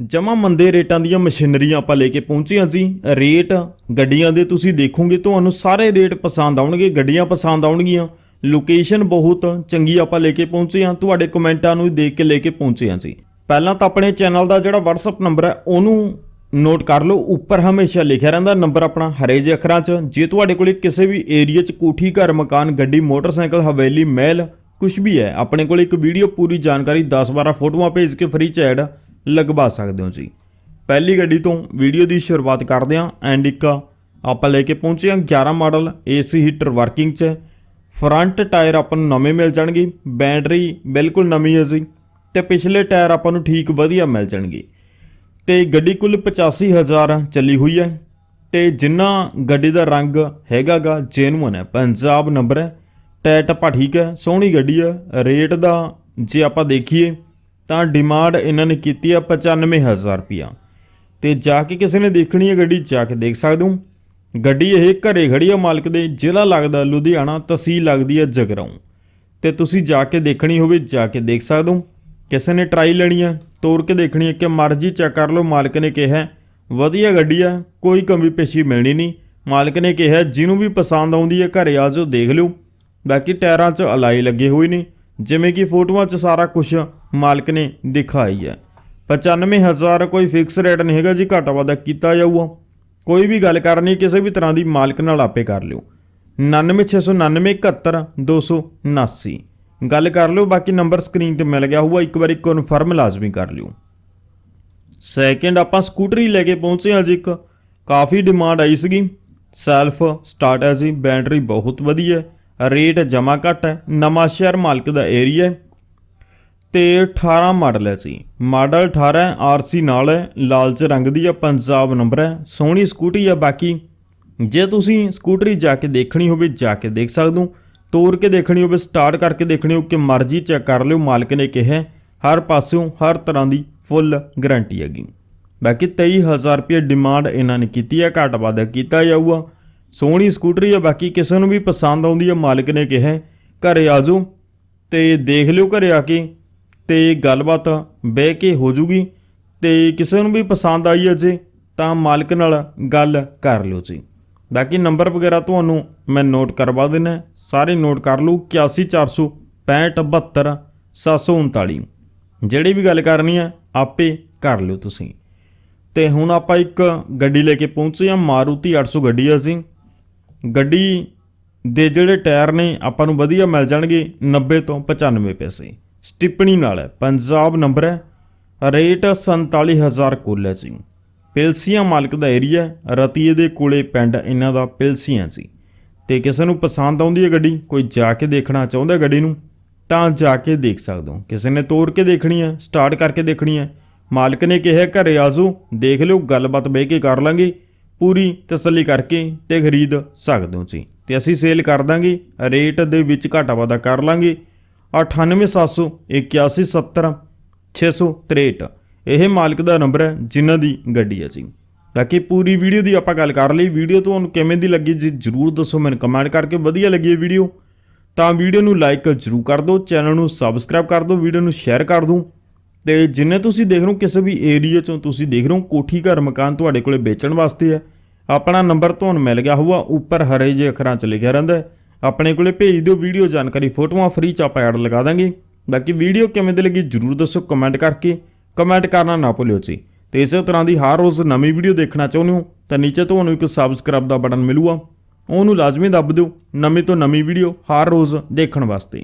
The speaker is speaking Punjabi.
ਜਮਾ ਮੰਦੇ ਰੇਟਾਂ ਦੀਆਂ ਮਸ਼ੀਨਰੀਆਂ ਆਪਾਂ ਲੈ ਕੇ ਪਹੁੰਚੇ ਹਾਂ ਜੀ। ਰੇਟ, ਗੱਡੀਆਂ ਦੇ ਤੁਸੀਂ ਦੇਖੋਗੇ, ਤੁਹਾਨੂੰ ਸਾਰੇ ਰੇਟ ਪਸੰਦ ਆਉਣਗੇ, ਗੱਡੀਆਂ ਪਸੰਦ ਆਉਣਗੀਆਂ। ਲੋਕੇਸ਼ਨ ਬਹੁਤ ਚੰਗੀ ਆਪਾਂ ਲੈ ਕੇ ਪਹੁੰਚੇ ਹਾਂ, ਤੁਹਾਡੇ ਕਮੈਂਟਾਂ ਨੂੰ ਦੇਖ ਕੇ ਲੈ ਕੇ ਪਹੁੰਚੇ ਹਾਂ ਜੀ। ਪਹਿਲਾਂ ਤਾਂ ਆਪਣੇ ਚੈਨਲ ਦਾ ਜਿਹੜਾ WhatsApp ਨੰਬਰ ਹੈ, ਉਹਨੂੰ ਨੋਟ ਕਰ ਲਓ। ਉੱਪਰ ਹਮੇਸ਼ਾ ਲਿਖਿਆ ਰਹਿੰਦਾ ਨੰਬਰ ਆਪਣਾ ਹਰੇ ਜਿਹੇ ਅੱਖਰਾਂ 'ਚ। ਜੇ ਤੁਹਾਡੇ ਕੋਲੇ ਕਿਸੇ ਵੀ ਏਰੀਆ 'ਚ ਕੋਠੀ, ਘਰ, ਮਕਾਨ, ਗੱਡੀ, ਮੋਟਰਸਾਈਕਲ, ਹਵੇਲੀ, ਮਹਿਲ ਕੁਝ ਵੀ ਹੈ, ਆਪਣੇ ਕੋਲ ਇੱਕ ਵੀਡੀਓ ਪੂਰੀ ਜਾਣਕਾਰੀ 10-12 ਫੋਟੋਆਂ ਭੇਜ ਕੇ ਫ੍ਰੀ ਚ ਐਡ ਲਗਵਾ ਸਕਦੇ ਹੋ ਜੀ। ਪਹਿਲੀ ਗੱਡੀ ਤੋਂ ਵੀਡੀਓ ਦੀ ਸ਼ੁਰੂਆਤ ਕਰਦੇ ਹਾਂ ਐਂਡਿਕਾ ਆਪਾਂ ਲੈ ਕੇ ਪਹੁੰਚੇ ਹਾਂ। 11 ਮਾਡਲ ਏਸੀ ਹੀਟਰ ਵਰਕਿੰਗ 'ਚ। ਹੈ। ਫਰੰਟ ਟਾਇਰ ਆਪਾਂ ਨੂੰ ਨਵੇਂ ਮਿਲ ਜਾਣਗੇ। ਬੈਟਰੀ ਬਿਲਕੁਲ ਨਵੀਂ ਹੈ ਜੀ। ਤੇ ਪਿਛਲੇ ਟਾਇਰ ਆਪਾਂ ਨੂੰ ਠੀਕ ਵਧੀਆ ਮਿਲ ਜਾਣਗੇ। ਤੇ ਗੱਡੀ ਕੁੱਲ 85000 ਚੱਲੀ ਹੋਈ ਹੈ। ਤੇ ਜਿੰਨਾ ਗੱਡੀ ਦਾ ਰੰਗ ਹੈਗਾਗਾ ਜੈਨੂਨ ਹੈ। ਪੰਜਾਬ ਨੰਬਰ ਹੈ। ਟਾਇਰ ਟੱਪਾ ਠੀਕ ਹੈ, ਸੋਹਣੀ ਗੱਡੀ ਹੈ। ਰੇਟ ਦਾ ਜੇ ਆਪਾਂ ਦੇਖੀਏ ਤਾਂ ਡਿਮਾਂਡ ਇਹਨਾਂ ਨੇ ਕੀਤੀ ਹੈ 95000 ਰੁਪਿਆ ਤੇ ਜਾ ਕੇ ਕਿਸੇ ਨੇ ਦੇਖਣੀ ਹੈ ਗੱਡੀ, ਜਾ ਕੇ ਦੇਖ ਸਕਦੇ ਹੋ। ਗੱਡੀ ਇਹ ਘਰੇ ਖੜੀ ਆ, ਮਾਲਕ ਦੇ ਜ਼ਿਲ੍ਹਾ ਲੱਗਦਾ ਲੁਧਿਆਣਾ, ਤਹਿਸੀਲ ਲੱਗਦੀ ਹੈ ਜਗਰਾਉਂ। ਤੇ ਤੁਸੀਂ ਜਾ ਕੇ ਦੇਖਣੀ ਹੋਵੇ, ਜਾ ਕੇ ਦੇਖ ਸਕਦੇ ਹੋ। ਕਿਸੇ ਨੇ ਟਰਾਈ ਲੈਣੀ ਹੈ ਤੋਰ ਕੇ ਦੇਖਣੀ ਹੈ ਕਿ ਮਰਜ਼ੀ ਚੈੱਕ ਕਰ ਲਓ। ਮਾਲਕ ਨੇ ਕਿਹਾ, ਵਧੀਆ ਗੱਡੀ ਆ, ਕੋਈ ਕਮੀ ਪੇਸ਼ੀ ਮਿਲਣੀ ਨਹੀਂ। ਮਾਲਕ ਨੇ ਕਿਹਾ, ਜਿਹਨੂੰ ਵੀ ਪਸੰਦ ਆਉਂਦੀ ਹੈ, ਘਰੇ ਆ ਜਾਓ, ਦੇਖ ਲਿਓ। ਬਾਕੀ ਟਾਇਰਾਂ 'ਚ ਅਲਾਈ ਲੱਗੇ ਹੋਏ ਨੇ। ਜਿਵੇਂ ਕਿ ਫੋਟੋਆਂ 'ਚ ਸਾਰਾ ਕੁਝ ਮਾਲਕ ਨੇ ਦਿਖਾਈ ਹੈ। 95000 ਕੋਈ ਫਿਕਸ ਰੇਟ ਨਹੀਂ ਹੈਗਾ ਜੀ, ਘਾਟਾ ਵਾਧਾ ਕੀਤਾ ਜਾਊਗਾ। ਕੋਈ ਵੀ ਗੱਲ ਕਰਨੀ, ਕਿਸੇ ਵੀ ਤਰ੍ਹਾਂ ਦੀ ਮਾਲਕ ਨਾਲ ਆਪੇ ਕਰ ਲਿਓ। 9669771279 ਗੱਲ ਕਰ ਲਿਓ, ਬਾਕੀ ਨੰਬਰ ਸਕਰੀਨ ਤੇ ਮਿਲ ਗਿਆ ਹੋਊਗਾ, ਇੱਕ ਵਾਰੀ ਕਨਫਰਮ ਲਾਜ਼ਮੀ ਕਰ ਲਿਓ। ਸੈਕਿੰਡ ਆਪਾਂ ਸਕੂਟਰੀ ਲੈ ਕੇ ਪਹੁੰਚੇ ਹਾਂ ਜੀ ਇੱਕ। ਕਾਫੀ ਡਿਮਾਂਡ ਆਈ ਸੀਗੀ। ਸੈਲਫ ਸਟਾਰਟ ਹੈ ਜੀ ਬੈਟਰੀ ਬਹੁਤ ਵਧੀਆ ਰੇਟ ਜਮਾ ਘੱਟ ਹੈ, ਨਵਾਂ ਸ਼ਹਿਰ ਮਾਲਕ ਦਾ ਏਰੀਆ ਹੈ। ਤੇ 18 ਮਾਡਲ ਹੈ ਜੀ। ਮਾਡਲ 18 ਹੈ ਆਰਸੀ ਨਾਲ ਹੈ, ਲਾਲਚ ਰੰਗ ਦੀ ਆ ਪੰਜਾਬ ਨੰਬਰ ਹੈ, ਸੋਹਣੀ ਸਕੂਟੀ ਹੈ ਬਾਕੀ। ਜੇ ਤੁਸੀਂ ਸਕੂਟਰੀ ਜਾ ਕੇ ਦੇਖਣੀ ਹੋਵੇ, ਜਾ ਕੇ ਦੇਖ ਸਕਦੇ ਹੋ। ਤੋਰ ਕੇ ਦੇਖਣੀ ਹੋਵੇ, ਸਟਾਰਟ ਕਰਕੇ ਦੇਖਣੀ ਹੋ ਕਿ ਮਰਜ਼ੀ ਚੈੱਕ ਕਰ ਲਿਓ, ਮਾਲਕ ਨੇ ਕਿਹਾ ਹਰ ਪਾਸਿਓਂ ਹਰ ਤਰ੍ਹਾਂ ਦੀ ਫੁੱਲ ਗਾਰੰਟੀ ਹੈਗੀ। ਬਾਕੀ 23000 ਰੁਪਏ ਡਿਮਾਂਡ ਇਹਨਾਂ ਨੇ ਕੀਤੀ ਹੈ, ਘੱਟ ਵਾਧਾ ਕੀਤਾ ਜਾਊਗਾ। ਸੋਹਣੀ ਸਕੂਟਰੀ ਆ ਬਾਕੀ ਕਿਸੇ ਨੂੰ ਵੀ ਪਸੰਦ ਆਉਂਦੀ ਹੈ ਮਾਲਕ ਨੇ ਕਿਹਾ ਹੈ, ਘਰੇ ਆ ਜਾਓ ਤੇ ਦੇਖ ਲਿਓ ਘਰੇ ਆ ਕੇ ਤੇ ਗੱਲਬਾਤ ਬਹਿ ਕੇ ਹੋ ਜੂਗੀ। ਤੇ ਕਿਸੇ ਨੂੰ ਵੀ ਪਸੰਦ ਆਈ ਹੈ ਜੇ ਤਾਂ ਮਾਲਕ ਨਾਲ ਗੱਲ ਕਰ ਲਿਓ ਜੀ। ਬਾਕੀ ਨੰਬਰ ਵਗੈਰਾ ਤੁਹਾਨੂੰ ਮੈਂ ਨੋਟ ਕਰਵਾ ਦੇਣਾ ਸਾਰੇ ਨੋਟ ਕਰ ਲਓ 8146572739 739 ਜਿਹੜੀ ਵੀ ਗੱਲ ਕਰਨੀ ਹੈ ਆਪੇ ਕਰ ਲਿਓ ਤੁਸੀਂ। ਤੇ ਹੁਣ ਆਪਾਂ ਇੱਕ ਗੱਡੀ ਲੈ ਕੇ ਪਹੁੰਚੇ ਹਾਂ ਮਾਰੂਤੀ 800 ਗੱਡੀ ਆ ਅਸੀਂ ਗੱਡੀ ਦੇ ਜਿਹੜੇ ਟਾਇਰ ਨੇ, ਆਪਾਂ ਨੂੰ ਵਧੀਆ ਮਿਲ ਜਾਣਗੇ 90 ਤੋਂ 95 ਪੈਸੇ। ਸਟਿਪਣੀ ਨਾਲ ਹੈ, ਪੰਜਾਬ ਨੰਬਰ ਹੈ, ਰੇਟ 47000 ਕੁੱਲ ਹੈ ਜੀ। ਪਿਲਸੀਆਂ ਮਾਲਕ ਦਾ ਏਰੀਆ ਰਤੀਏ ਦੇ ਕੋਲੇ ਪਿੰਡ ਇਹਨਾਂ ਦਾ ਪਿਲਸੀਆਂ ਸੀ ਤੇ ਕਿਸੇ ਨੂੰ ਪਸੰਦ ਆਉਂਦੀ ਹੈ ਗੱਡੀ, ਕੋਈ ਜਾ ਕੇ ਦੇਖਣਾ ਚਾਹੁੰਦਾ ਗੱਡੀ ਨੂੰ, ਤਾਂ ਜਾ ਕੇ ਦੇਖ ਸਕਦੇ ਹੋ। ਕਿਸੇ ਨੇ ਤੋੜ ਕੇ ਦੇਖਣੀ ਹੈ, ਸਟਾਰਟ ਕਰਕੇ ਦੇਖਣੀ ਹੈ। ਮਾਲਕ ਨੇ ਕਿਹਾ, ਘਰੇ ਆਜੋ ਦੇਖ ਲਿਓ, ਗੱਲਬਾਤ ਬਹਿ ਕੇ ਕਰ ਲਾਂਗੇ। ਪੂਰੀ ਤਸੱਲੀ ਕਰਕੇ ਤੇ ਖਰੀਦ ਸਕਦੇ ਹੋ ਜੀ ਤੇ ਅਸੀਂ ਸੇਲ ਕਰ ਦਾਂਗੇ ਰੇਟ ਦੇ ਵਿੱਚ ਘਾਟਾ ਵਾਧਾ ਕਰ ਲਾਂਗੇ। 9871870663 ਇਹ ਮਾਲਕ ਦਾ ਨੰਬਰ ਹੈ, ਜਿਨ੍ਹਾਂ ਦੀ ਗੱਡੀ ਹੈ ਜੀ। ਬਾਕੀ ਪੂਰੀ ਵੀਡੀਓ ਦੀ ਆਪਾਂ ਗੱਲ ਕਰ ਲਈ। ਵੀਡੀਓ ਤੁਹਾਨੂੰ ਕਿਵੇਂ ਦੀ ਲੱਗੀ ਜੀ, ਜਰੂਰ ਦੱਸੋ ਮੈਨੂੰ ਕਮੈਂਟ ਕਰਕੇ। ਵਧੀਆ ਲੱਗੀ ਇਹ ਵੀਡੀਓ, ਤਾਂ ਵੀਡੀਓ ਨੂੰ ਲਾਈਕ ਜ਼ਰੂਰ ਕਰ ਦਿਓ। ਚੈਨਲ ਨੂੰ ਸਬਸਕ੍ਰਾਈਬ ਕਰ ਦਿਓ, ਵੀਡੀਓ ਨੂੰ ਸ਼ੇਅਰ ਕਰ ਦਿਓ। ਤੇ ਜਿੰਨੇ ਤੁਸੀਂ ਦੇਖ ਰਹੇ ਹੋ ਕਿਸੇ ਵੀ ਏਰੀਆ ਚੋਂ ਤੁਸੀਂ ਦੇਖ ਰਹੇ ਹੋ ਕੋਠੀ ਘਰ ਮਕਾਨ ਤੁਹਾਡੇ ਕੋਲੇ ਵੇਚਣ ਵਾਸਤੇ ਹੈ। ਆਪਣਾ ਨੰਬਰ ਤੁਹਾਨੂੰ ਮਿਲ ਗਿਆ ਹੋਊਗਾ, ਉੱਪਰ ਹਰੇ ਜਿਹੇ ਅੱਖਰਾਂ 'ਚ ਲਿਖਿਆ ਰਹਿੰਦਾ ਹੈ। ਆਪਣੇ ਕੋਲੇ ਭੇਜ ਦਿਓ ਵੀਡੀਓ ਜਾਣਕਾਰੀ, ਫੋਟੋਆਂ ਫ੍ਰੀ ਚ ਆਪਾਂ ਐਡ ਲਗਾ ਦਾਂਗੇ। ਬਾਕੀ ਵੀਡੀਓ ਕਿਵੇਂ ਦੀ ਲੱਗੀ ਜਰੂਰ ਦੱਸੋ ਕਮੈਂਟ ਕਰਕੇ। ਕਮੈਂਟ ਕਰਨਾ ਨਾ ਭੁੱਲਿਓ ਜੀ। ਤੇ ਇਸੇ ਤਰ੍ਹਾਂ ਦੀ ਹਰ ਰੋਜ਼ ਨਵੀਂ ਵੀਡੀਓ ਦੇਖਣਾ ਚਾਹੁੰਦੇ ਹੋ, ਤਾਂ ਨੀਚੇ ਤੁਹਾਨੂੰ ਇੱਕ ਸਬਸਕ੍ਰਾਈਬ ਦਾ ਬਟਨ ਮਿਲੂਗਾ। ਉਹਨੂੰ ਲਾਜ਼ਮੀ ਦੱਬ ਦਿਓ। ਨਵੀਂ ਤੋਂ ਨਵੀਂ ਵੀਡੀਓ ਹਰ ਰੋਜ਼ ਦੇਖਣ ਵਾਸਤੇ।